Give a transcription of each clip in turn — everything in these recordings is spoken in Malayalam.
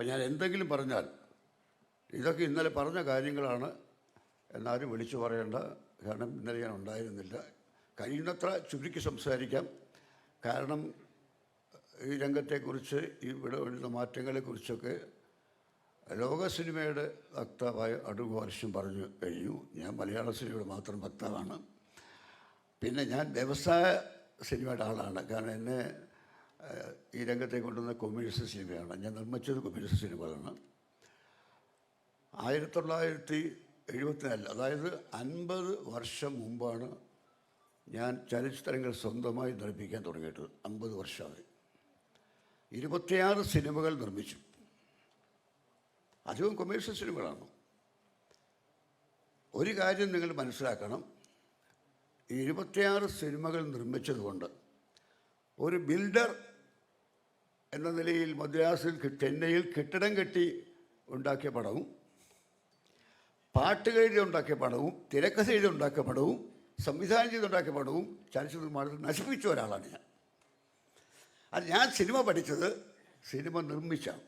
അപ്പം ഞാൻ എന്തെങ്കിലും പറഞ്ഞാൽ ഇതൊക്കെ ഇന്നലെ പറഞ്ഞ കാര്യങ്ങളാണ് എന്നാരും വിളിച്ചു പറയേണ്ട കാരണം ഇന്നലെ ഞാൻ ഉണ്ടായിരുന്നില്ല. കഴിയുന്നത്ര ചുരുക്കി സംസാരിക്കാം. കാരണം ഈ രംഗത്തെക്കുറിച്ച് ഇവിടെ വരുന്ന മാറ്റങ്ങളെക്കുറിച്ചൊക്കെ ലോക സിനിമയുടെ വക്താവായ അടുക്കു വർഷം പറഞ്ഞു കഴിഞ്ഞു. ഞാൻ മലയാള സിനിമയുടെ മാത്രം വക്താവാണ്. പിന്നെ ഞാൻ വ്യവസായ സിനിമയുടെ ആളാണ്. കാരണം എന്നെ ഈ രംഗത്തേക്ക് കൊണ്ടുവന്ന കൊമ്മ്യൂണിസ്റ്റ് സിനിമയാണ്. ഞാൻ നിർമ്മിച്ചത് കൊമ്മ്യൂണിസ്റ്റ് സിനിമകളാണ്. ആയിരത്തി തൊള്ളായിരത്തി എഴുപത്തിനാലിൽ അതായത് അൻപത് വർഷം മുമ്പാണ് ഞാൻ ചലച്ചിത്രങ്ങൾ സ്വന്തമായി നിർമ്മിക്കാൻ തുടങ്ങിയിട്ട് അമ്പത് വർഷമായി. ഇരുപത്തിയാറ് സിനിമകൾ നിർമ്മിച്ചു. അധികം കൊമേഴ്ഷ്യൽ സിനിമകളാണ്. ഒരു കാര്യം നിങ്ങൾ മനസ്സിലാക്കണം. ഈ ഇരുപത്തിയാറ് സിനിമകൾ നിർമ്മിച്ചതുകൊണ്ട് ഒരു ബിൽഡർ എന്ന നിലയിൽ മദ്രാസിൽ ചെന്നൈയിൽ കെട്ടിടം കെട്ടി ഉണ്ടാക്കിയ പടവും പാട്ട് എഴുതി ഉണ്ടാക്കിയ പടവും തിരക്കഥ ഉണ്ടാക്കിയ പടവും സംവിധാനം ചെയ്തുണ്ടാക്കിയ പടവും ചലച്ചിത്ര നിർമ്മാണത്തിൽ നശിപ്പിച്ച ഒരാളാണ് ഞാൻ. അത് ഞാൻ സിനിമ പഠിച്ചത് സിനിമ നിർമ്മിച്ചാണ്.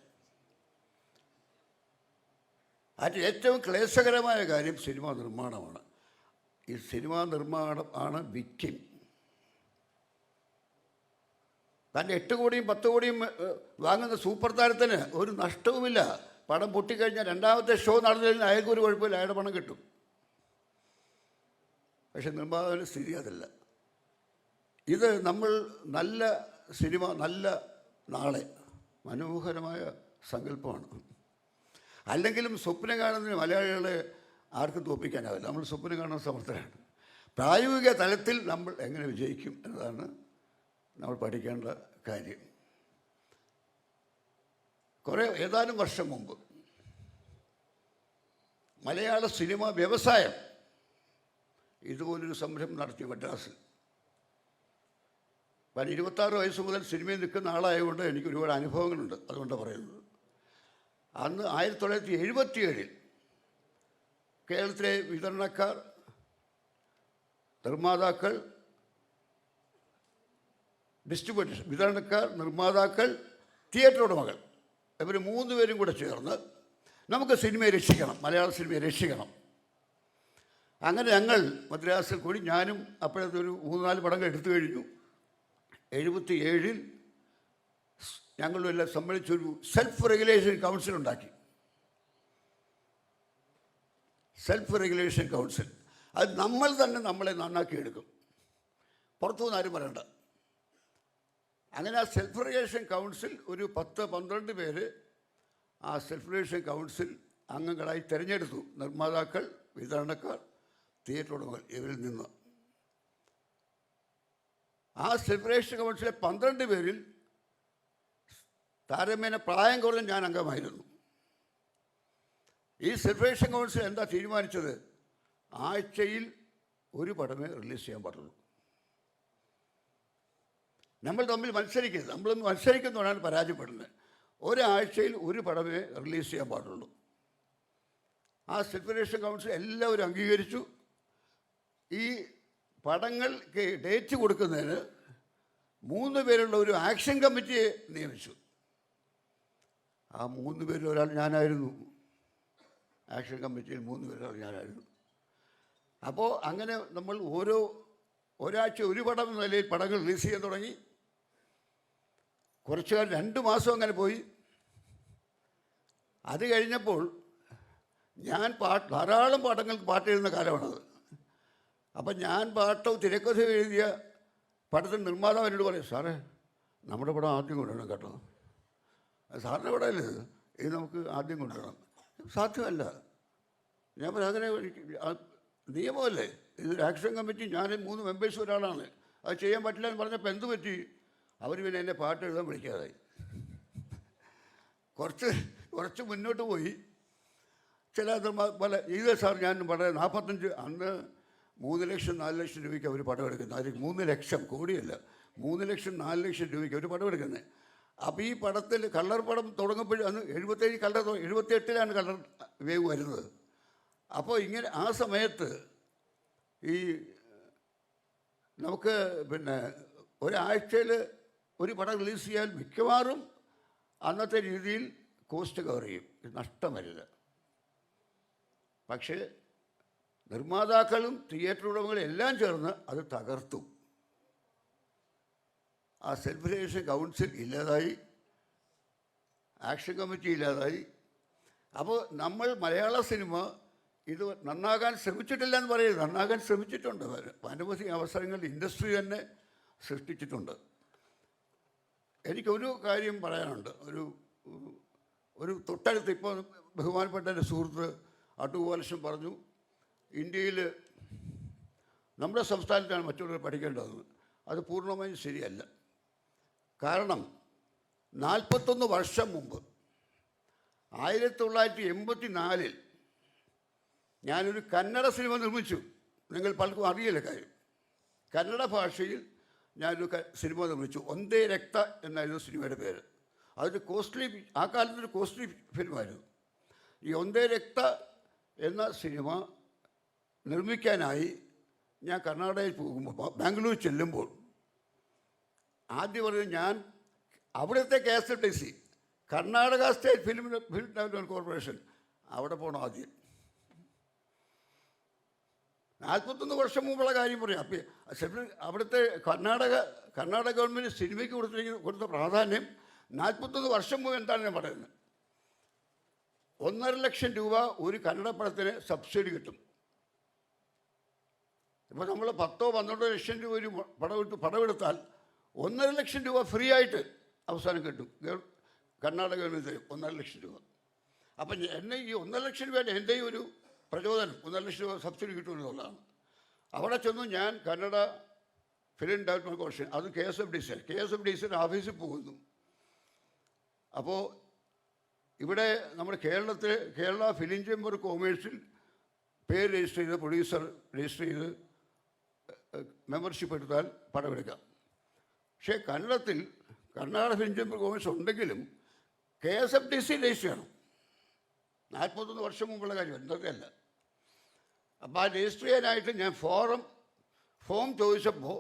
അതിൽ ഏറ്റവും ക്ലേശകരമായ കാര്യം സിനിമാ നിർമ്മാണമാണ്. ഈ സിനിമാ നിർമ്മാണം ആണ് വിക്റ്റിം തന്റെ എട്ട് കോടിയും പത്ത് കോടിയും വാങ്ങുന്ന സൂപ്പർ താരത്തിന് ഒരു നഷ്ടവുമില്ല. പടം പൊട്ടിക്കഴിഞ്ഞാൽ രണ്ടാമത്തെ ഷോ നടന്നില്ലെങ്കിൽ അയാൾക്ക് ഒരു കുഴപ്പമില്ല. അയാളുടെ പണം കിട്ടും. പക്ഷെ നിർമ്മാതാവിന്റെ സ്ഥിതി അതല്ല. ഇത് നമ്മൾ നല്ല സിനിമ നല്ല നാളെ മനോഹരമായ സങ്കല്പമാണ്. അല്ലെങ്കിലും സ്വപ്നം കാണുന്നതിന് മലയാളികളെ ആർക്കും തോപ്പിക്കാനാവില്ല നമ്മൾ സ്വപ്നം കാണുന്ന സമർത്ഥരാണ്. പ്രായോഗിക തലത്തിൽ നമ്മൾ എങ്ങനെ വിജയിക്കും എന്നതാണ് നമ്മൾ പഠിക്കേണ്ട കാര്യം. കുറേ ഏതാനും വർഷം മുമ്പ് മലയാള സിനിമ വ്യവസായം ഇതുപോലൊരു സംരംഭം നടത്തി മദ്രാസിൽ. പല ഇരുപത്താറ് വയസ്സ് മുതൽ സിനിമയിൽ നിൽക്കുന്ന ആളായതുകൊണ്ട് എനിക്ക് ഒരുപാട് അനുഭവങ്ങളുണ്ട് അതുകൊണ്ടാണ് പറയുന്നത്. അന്ന് ആയിരത്തി തൊള്ളായിരത്തി എഴുപത്തിയേഴിൽ കേരളത്തിലെ വിതരണക്കാർ നിർമ്മാതാക്കൾ ഡിസ്ട്രിബ്യൂട്ടേഴ്സ് വിതരണക്കാർ നിർമ്മാതാക്കൾ തിയേറ്റർ ഉടമകൾ ഇവർ മൂന്ന് പേരും കൂടെ ചേർന്ന് നമുക്ക് സിനിമയെ രക്ഷിക്കണം മലയാള സിനിമയെ രക്ഷിക്കണം. അങ്ങനെ ഞങ്ങൾ മദ്രാസിൽ കൂടി ഞാനും അപ്പോഴത്തെ ഒരു മൂന്ന് നാല് പടങ്ങൾ എടുത്തു കഴിഞ്ഞു. എഴുപത്തി ഏഴിൽ ഞങ്ങളും എല്ലാം സമ്മതിച്ചൊരു സെൽഫ് റെഗുലേഷൻ കൗൺസിൽ ഉണ്ടാക്കി. സെൽഫ് റെഗുലേഷൻ കൗൺസിൽ അത് നമ്മൾ തന്നെ നമ്മളെ നന്നാക്കി എടുക്കും പുറത്തുനിന്ന് ആരും പറയണ്ട. അങ്ങനെ ആ സെൽഫ് റിലേഷൻ കൗൺസിൽ ഒരു പത്ത് പന്ത്രണ്ട് പേര് ആ സെൽഫ് റിലേഷൻ കൗൺസിൽ അംഗങ്ങളായി തിരഞ്ഞെടുത്തു. നിർമ്മാതാക്കൾ വിതരണക്കാർ തിയേറ്റർ ഉടമകൾ ഇവരിൽ നിന്ന്. ആ സെൽഫ് റിലേഷൻ കൗൺസിലെ പന്ത്രണ്ട് പേരിൽ താരതമ്യേന പ്രായം കുറഞ്ഞ ഞാൻ അംഗമായിരുന്നു. ഈ സെലിബ്രേഷൻ കൗൺസിൽ എന്താ തീരുമാനിച്ചത്? ആഴ്ചയിൽ ഒരു പടമേ റിലീസ് ചെയ്യാൻ പാടുള്ളൂ. നമ്മൾ തമ്മിൽ മത്സരിക്കരുത്. നമ്മൾ മത്സരിക്കുന്നവരാണ് പരാജയപ്പെടുന്നത്. ഒരാഴ്ചയിൽ ഒരു പടമേ റിലീസ് ചെയ്യാൻ പാടുള്ളൂ. ആ സെപ്പറേഷൻ കൗൺസിൽ എല്ലാവരും അംഗീകരിച്ചു. ഈ പടങ്ങൾക്ക് ഡേറ്റ് കൊടുക്കുന്നതിന് മൂന്ന് പേരുള്ള ഒരു ആക്ഷൻ കമ്മിറ്റിയെ നിയമിച്ചു. ആ മൂന്ന് പേരിൽ ഒരാൾ ഞാനായിരുന്നു. ആക്ഷൻ കമ്മിറ്റിയിൽ മൂന്ന് പേരൊരാൾ ഞാനായിരുന്നു. അപ്പോൾ അങ്ങനെ നമ്മൾ ഓരോ ഒരാഴ്ച ഒരു പടം എന്ന നിലയിൽ പടങ്ങൾ റിലീസ് ചെയ്യാൻ തുടങ്ങി. കുറച്ചു കാലം രണ്ട് മാസം അങ്ങനെ പോയി. അത് കഴിഞ്ഞപ്പോൾ ഞാൻ പാട്ട് ധാരാളം പാട്ടങ്ങൾക്ക് പാട്ട് എഴുതുന്ന കാലമാണത്. അപ്പം ഞാൻ പാട്ടോ തിരക്കഥ എഴുതിയ പടത്തിന്റെ നിർമ്മാതാവ് എന്നോട് പറയും സാറേ നമ്മുടെ പടം ആദ്യം കൊണ്ടുവരണം കേട്ടോ. സാറിന്റെ പടമല്ലേ ഇത്? ഇത് നമുക്ക് ആദ്യം കൊണ്ടുവരണം. സാധ്യമല്ല. ഞാൻ പറഞ്ഞു അങ്ങനെ നിയമമല്ലേ? ഇതൊരു ആക്ഷൻ കമ്മിറ്റി ഞാൻ മൂന്ന് മെമ്പേഴ്സ് ഒരാളാണ്. അത് ചെയ്യാൻ പറ്റില്ല എന്ന് പറഞ്ഞപ്പോൾ എന്ത് പറ്റി? അവർ പിന്നെ എന്നെ പാട്ട് എഴുതാൻ വിളിക്കാതായി. കുറച്ച് കുറച്ച് മുന്നോട്ട് പോയി. ചില പല ഇത് സാർ ഞാൻ വളരെ നാൽപ്പത്തഞ്ച് അന്ന് മൂന്ന് ലക്ഷം നാല് ലക്ഷം രൂപയ്ക്ക് അവർ പടം എടുക്കുന്നത്. അതിൽ മൂന്ന് ലക്ഷം കോടിയല്ല. മൂന്ന് ലക്ഷം നാല് ലക്ഷം രൂപയ്ക്ക് അവർ പടം എടുക്കുന്നത്. അപ്പോൾ ഈ പടത്തിൽ കളർ പടം തുടങ്ങുമ്പോഴും അന്ന് എഴുപത്തേഴ് കളർ എഴുപത്തെട്ടിലാണ് കളർ വേവ് വരുന്നത്. അപ്പോൾ ഇങ്ങനെ ആ സമയത്ത് ഈ നമുക്ക് പിന്നെ ഒരാഴ്ചയിൽ ഒരു പടം റിലീസ് ചെയ്യാൻ മിക്കവാറും അന്നത്തെ രീതിയിൽ കോസ്റ്റ് കവർ ചെയ്യും. നഷ്ടം വരുത് പക്ഷേ നിർമ്മാതാക്കളും തിയേറ്റർ ഉടമകളും എല്ലാം ചേർന്ന് അത് തകർത്തു. ആ സെൽഫ് കൗൺസിൽ ഇല്ലാതായി. ആക്ഷൻ കമ്മിറ്റി ഇല്ലാതായി. അപ്പോൾ നമ്മൾ മലയാള സിനിമ ഇത് നന്നാകാൻ ശ്രമിച്ചിട്ടില്ല എന്ന് പറയുന്നത് നന്നാകാൻ ശ്രമിച്ചിട്ടുണ്ട്. അനവധി അവസരങ്ങൾ ഇൻഡസ്ട്രി തന്നെ സൃഷ്ടിച്ചിട്ടുണ്ട്. എനിക്കൊരു കാര്യം പറയാനുണ്ട്. ഒരു ഒരു തൊട്ടടുത്ത് ഇപ്പോൾ ബഹുമാനപ്പെട്ട എന്റെ സുഹൃത്ത് അട്ടുകോലശം പറഞ്ഞു ഇന്ത്യയിൽ നമ്മുടെ സംസ്ഥാനത്താണ് മറ്റുള്ളവർ പഠിക്കേണ്ടതെന്ന് അത് പൂർണമായും ശരിയല്ല. കാരണം നാൽപ്പത്തൊന്ന് വർഷം മുമ്പ് ആയിരത്തി തൊള്ളായിരത്തി എൺപത്തി നാലിൽ ഞാനൊരു കന്നഡ സിനിമ നിർമ്മിച്ചു. നിങ്ങൾ പലർക്കും അറിയില്ല കാര്യം. കന്നഡ ഭാഷയിൽ ഞാനൊരു സിനിമ നിർമ്മിച്ചു. ഒന്തേ രക്ത എന്നായിരുന്നു സിനിമയുടെ പേര്. അതൊരു കോസ്റ്റ്ലി ആ കാലത്തൊരു കോസ്റ്റ്ലി ഫിലിമായിരുന്നു. ഈ ഒന്തേ രക്ത എന്ന സിനിമ നിർമ്മിക്കാനായി ഞാൻ കർണാടകയിൽ പോകുമ്പോൾ ബാംഗ്ലൂർ ചെല്ലുമ്പോൾ ആദ്യം പറഞ്ഞു ഞാൻ അവിടുത്തെ K S L T C Karnataka state film film development corporation അവിടെ പോകണം ആദ്യം. നാൽപ്പത്തൊന്ന് വർഷം മുമ്പുള്ള കാര്യം പറയാം. അപ്പം അവിടുത്തെ കർണാടക കർണാടക ഗവൺമെന്റ് സിനിമയ്ക്ക് കൊടുത്തിരിക്കുന്ന കൊടുത്ത പ്രാധാന്യം നാൽപ്പത്തൊന്ന് വർഷം മുമ്പ് എന്താണ് ഞാൻ പറയുന്നത് ഒന്നര ലക്ഷം രൂപ ഒരു കന്നഡ പടത്തിന് സബ്സിഡി കിട്ടും. ഇപ്പോൾ നമ്മൾ പത്തോ പന്ത്രണ്ടോ ലക്ഷം രൂപ ഒരു പടമെടുത്ത് പടമെടുത്താൽ ഒന്നര ലക്ഷം രൂപ ഫ്രീ ആയിട്ട് അവസാനം കിട്ടും. കർണാടക ഗവൺമെന്റ് തരും ഒന്നര ലക്ഷം രൂപ. അപ്പം എന്നെ ഈ ഒന്നര ലക്ഷം രൂപയുടെ എന്റെ ഒരു പ്രചോദനം. ഒന്നര ലക്ഷം രൂപ സബ്സിഡി കിട്ടുമെന്നുള്ളതാണ് അവിടെ ചെന്നു ഞാൻ കന്നഡ ഫിലിം ഡെവലപ്മെന്റ് കോർഷൻ അത് K S F D C K S F D സിയുടെ ഓഫീസിൽ പോകുന്നു. അപ്പോൾ ഇവിടെ നമ്മുടെ കേരളത്തിൽ കേരള ഫിലിം ചേംബർ കോമേഴ്സിൽ പേര് രജിസ്റ്റർ ചെയ്ത് പ്രൊഡ്യൂസർ രജിസ്റ്റർ ചെയ്ത് മെമ്പർഷിപ്പ് എടുത്താൽ പടമെടുക്കാം. പക്ഷേ കന്നഡത്തിൽ കർണാടക ഫിലിം ചേംബർ കോമേഴ്സ് ഉണ്ടെങ്കിലും K S F T C register ചെയ്യണം. നാൽപ്പത്തൊന്ന് വർഷം മുമ്പുള്ള കാര്യം എന്തൊക്കെ അല്ല അപ്പോൾ ആ രജിസ്റ്റർ ചെയ്യാനായിട്ട് ഞാൻ ഫോറം ഫോം ചോദിച്ചപ്പോൾ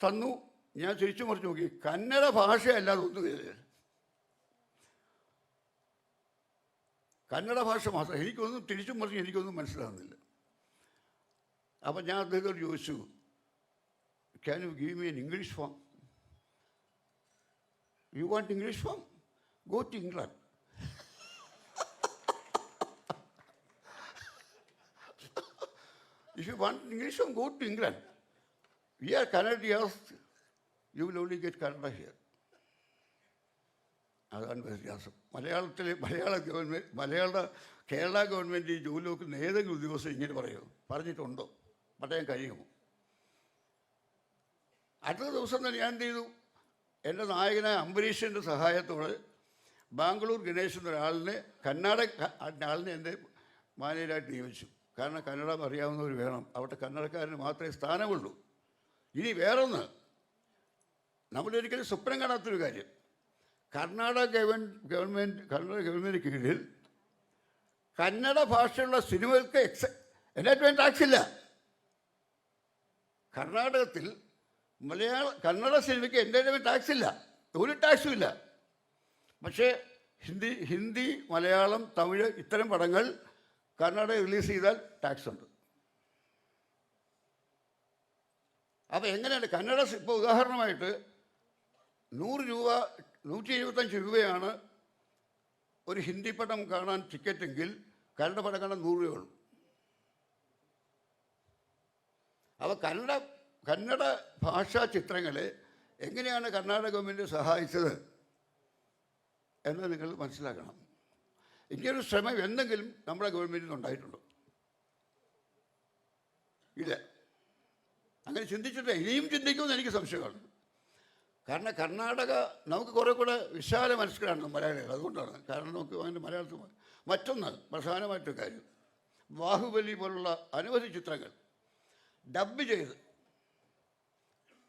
തന്നു. ഞാൻ തിരിച്ചു മറിച്ച് നോക്കി. കന്നഡ ഭാഷയല്ലാതെ ഒന്നും ഇതിൽ കന്നഡ ഭാഷ മാത്രം. എനിക്കൊന്നും തിരിച്ചും മറിച്ച് എനിക്കൊന്നും മനസ്സിലാകുന്നില്ല അപ്പം ഞാൻ അദ്ദേഹത്തോട് ചോദിച്ചു can you give me an English form you want English form go to England If you want English, one, go to England. We are Canadians. You will only get Canada here. അതാണ് വ്യത്യാസം മലയാളത്തിലെ മലയാള ഗവൺമെന്റ് മലയാള കേരള ഗവൺമെന്റ് ജോലി നോക്കുന്ന ഏതെങ്കിലും ഉദ്യോഗസ്ഥൻ ഇങ്ങനെ പറയുമോ പറഞ്ഞിട്ടുണ്ടോ പറയാൻ കഴിയുമോ അടുത്ത ദിവസം തന്നെ ഞാൻ എന്ത് ചെയ്തു എന്റെ നായകനായ അംബരീഷിന്റെ സഹായത്തോടെ ബാംഗ്ലൂർ ഗണേഷ് എന്നൊരാളിനെ കർണാടക ആളിനെ എന്റെ മാനേജരായിട്ട് നിയമിച്ചു കാരണം കന്നഡ അറിയാവുന്നവർ വേണം. അവിടെ കന്നഡക്കാരന് മാത്രമേ സ്ഥാനമുള്ളൂ. ഇനി വേറൊന്ന്. നമ്മളൊരിക്കലും സ്വപ്നം കാണാത്തൊരു കാര്യം. Karnataka govern government Karnataka government കീഴിൽ കന്നഡ ഭാഷയുള്ള സിനിമകൾക്ക് എക്സ എന്റർടൈൻമെന്റ് ടാക്സ് ഇല്ല. കർണാടകത്തിൽ മലയാള കന്നഡ സിനിമയ്ക്ക് എന്റർടൈൻമെന്റ് ടാക്സ് ഇല്ല. ഒരു ടാക്സും ഇല്ല. പക്ഷേ ഹിന്ദി ഹിന്ദി മലയാളം തമിഴ് ഇത്തരം പടങ്ങൾ കർണാടക റിലീസ് ചെയ്താൽ ടാക്സ് ഉണ്ട്. അപ്പോൾ എങ്ങനെയാണ്? കന്നഡ ഇപ്പോൾ ഉദാഹരണമായിട്ട് നൂറ് രൂപ നൂറ്റി എഴുപത്തഞ്ച് രൂപയാണ് ഒരു ഹിന്ദി പടം കാണാൻ ടിക്കറ്റെങ്കിൽ കന്നഡ പടം കാണാൻ നൂറ് രൂപയുള്ളൂ അപ്പോൾ കന്നഡ കന്നഡ ഭാഷാ ചിത്രങ്ങളെ എങ്ങനെയാണ് കർണാടക ഗവൺമെന്റ് സഹായിച്ചത് എന്ന് നിങ്ങൾ മനസ്സിലാക്കണം. ഇങ്ങനൊരു ശ്രമം എന്തെങ്കിലും നമ്മുടെ ഗവൺമെന്റിൽ ഉണ്ടായിട്ടുണ്ടോ? ഇല്ല. അങ്ങനെ ചിന്തിച്ചിട്ട് ഇനിയും ചിന്തിക്കുമെന്ന് എനിക്ക് സംശയമാണ്. കാരണം കർണാടക നമുക്ക് കുറേ കൂടെ വിശാല മനസ്സിലാണ് മലയാളികൾ. അതുകൊണ്ടാണ് കാരണം നമുക്ക് അതിന്റെ മലയാളത്തിൽ മറ്റൊന്ന് പ്രധാനമായിട്ടൊരു കാര്യം. ബാഹുബലി പോലുള്ള അനവധി ചിത്രങ്ങൾ ഡബ് ചെയ്ത്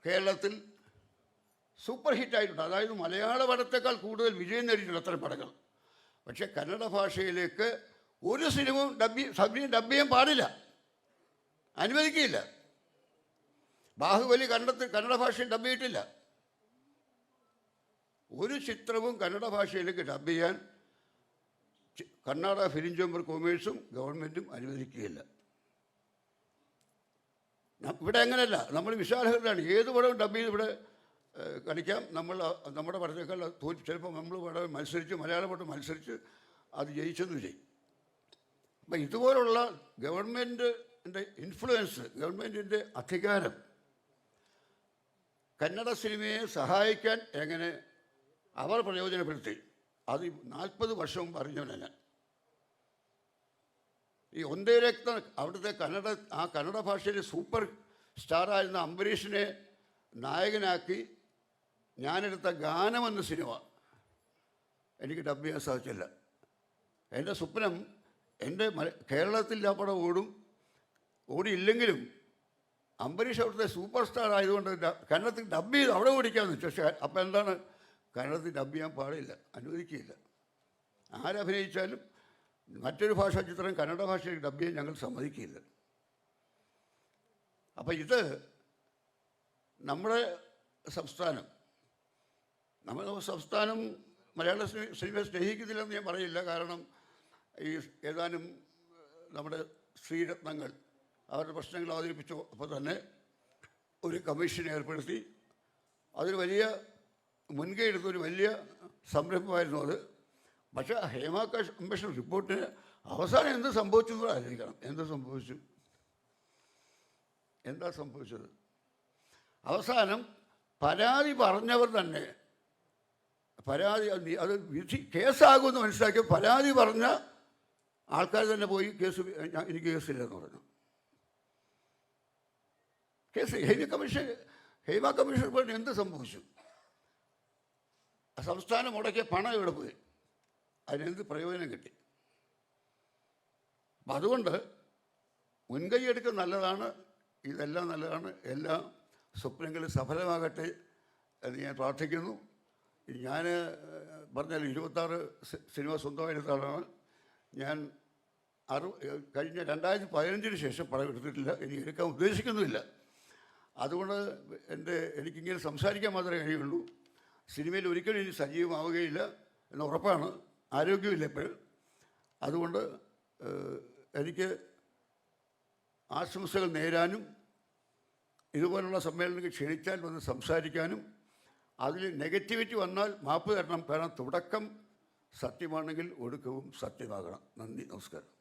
കേരളത്തിൽ സൂപ്പർ ഹിറ്റായിട്ടുണ്ട്. അതായത് മലയാള പടത്തേക്കാൾ കൂടുതൽ വിജയം നേടിയിട്ടുണ്ട് അത്തരം പടങ്ങൾ. പക്ഷേ കന്നഡ ഭാഷയിലേക്ക് ഒരു സിനിമയും ഡബ് സബ്ജിയും ഡബ് ചെയ്യാൻ പാടില്ല. അനുവദിക്കില്ല. ബാഹുബലി കന്നഡത്തിൽ കന്നഡ ഭാഷയിൽ ഡബ് ചെയ്തിട്ടില്ല. ഒരു ചിത്രവും കന്നഡ ഭാഷയിലേക്ക് ഡബ് ചെയ്യാൻ കർണാടക ഫിലിം ചേംബർ കോമേഴ്സും ഗവൺമെന്റും അനുവദിക്കുകയില്ല. ഇവിടെ അങ്ങനെയല്ല. നമ്മൾ വിശാലഹൃദയാണ് ഏത് പടവും ഡബ് ചെയ്ത് ഇവിടെ കളിക്കാം. നമ്മൾ നമ്മുടെ പടത്തേക്കാൾ തോറ്റ് ചിലപ്പോൾ നമ്മൾ പടം മത്സരിച്ച് മലയാള പടം മത്സരിച്ച് അത് ജയിച്ചെന്ന് ചെയ്യും അപ്പം ഇതുപോലുള്ള ഗവൺമെന്റിന്റെ ഇൻഫ്ലുവൻസ് ഗവൺമെന്റിന്റെ അധികാരം കന്നഡ സിനിമയെ സഹായിക്കാൻ എങ്ങനെ അവർ പ്രയോജനപ്പെടുത്തി? അത് നാൽപ്പത് വർഷവും പറഞ്ഞവനെ ഞാൻ. ഈ ഒന്നേ രക്ത അവിടുത്തെ കന്നഡ ആ കന്നഡ ഭാഷയിലെ സൂപ്പർ സ്റ്റാറായിരുന്ന അംബരീഷിനെ നായകനാക്കി ഞാനെടുത്ത ഗാനം എന്ന സിനിമ എനിക്ക് ഡബ് ചെയ്യാൻ സാധിച്ചില്ല എന്റെ സ്വപ്നം എന്റെ കേരളത്തിൽ ആ പടം ഓടും. ഓടിയില്ലെങ്കിലും അംബരീഷ് അവിടുത്തെ സൂപ്പർ സ്റ്റാർ ആയതുകൊണ്ട് കന്നഡത്തിൽ ഡബ് ചെയ്ത് അവിടെ ഓടിക്കാമെന്ന് പക്ഷേ അപ്പം എന്താണ്? കന്നഡത്തിൽ ഡബ് ചെയ്യാൻ പാടില്ല അനുവദിക്കുകയില്ല. ആരഭിനയിച്ചാലും മറ്റൊരു ഭാഷാ ചിത്രം കന്നഡ ഭാഷയിൽ ഡബ് ചെയ്യാൻ ഞങ്ങൾ സമ്മതിക്കില്ല അപ്പം ഇത് നമ്മുടെ സംസ്ഥാനം നമ്മുടെ സംസ്ഥാനം മലയാള സിനി- സിനിമയെ സ്നേഹിക്കുന്നില്ലെന്ന് ഞാൻ പറയില്ല കാരണം ഈ ഏതാനും നമ്മുടെ ശ്രീരത്നങ്ങൾ അവരുടെ പ്രശ്നങ്ങൾ അവതരിപ്പിച്ചു. അപ്പോൾ തന്നെ ഒരു കമ്മീഷൻ ഏർപ്പെടുത്തി. അതൊരു വലിയ മുൻകൈ എടുത്ത ഒരു വലിയ സംരംഭമായിരുന്നു അത്. പക്ഷേ ഹേമ കമ്മീഷൻ റിപ്പോർട്ടിന് അവസാനം എന്ത് സംഭവിച്ചു എന്ന് ആലോചിക്കണം. എന്ത് സംഭവിച്ചു? എന്താ സംഭവിച്ചത്? അവസാനം പരാതി പറഞ്ഞവർ തന്നെ പരാതി അത് വിധി കേസാകുമെന്ന് മനസ്സിലാക്കി പരാതി പറഞ്ഞ ആൾക്കാർ തന്നെ പോയി കേസ് എനിക്ക് കേസില്ലെന്ന് പറഞ്ഞു. Case highway commission highway commission പോയിട്ട് എന്ത് സംഭവിച്ചു? സംസ്ഥാനം മുടക്കിയ പണം ഇവിടെ പോയി? അതിനെന്ത് പ്രയോജനം കിട്ടി? അപ്പം അതുകൊണ്ട് മുൻകൈ എടുക്കുന്നത് നല്ലതാണ് ഇതെല്ലാം നല്ലതാണ് എല്ലാ സ്വപ്നങ്ങളും സഫലമാകട്ടെ എന്ന് ഞാൻ പ്രാർത്ഥിക്കുന്നു. ഞാൻ പറഞ്ഞാൽ ഇരുപത്താറ് സിനിമ സ്വന്തമായിട്ടാണ് ഞാൻ അറു കഴിഞ്ഞ രണ്ടായിരത്തി പതിനഞ്ചിന് ശേഷം പടം എടുത്തിട്ടില്ല. ഇനി എടുക്കാൻ ഉദ്ദേശിക്കുന്നുമില്ല. അതുകൊണ്ട് എന്റെ എനിക്കിങ്ങനെ സംസാരിക്കാൻ മാത്രമേ കഴിയുള്ളൂ. സിനിമയിൽ ഒരിക്കലും ഇനി സജീവമാവുകയില്ല എന്ന് ഉറപ്പാണ്. ആരോഗ്യമില്ല എപ്പോഴും. അതുകൊണ്ട് എനിക്ക് ആശംസകൾ നേരാനും ഇതുപോലുള്ള സമ്മേളനങ്ങൾ ക്ഷണിച്ചാൽ വന്ന് സംസാരിക്കാനും അതിൽ നെഗറ്റിവിറ്റി വന്നാൽ മാപ്പ് തരണം. കാരണം തുടക്കം സത്യമാണെങ്കിൽ ഒടുക്കവും സത്യമാകണം. നന്ദി നമസ്കാരം.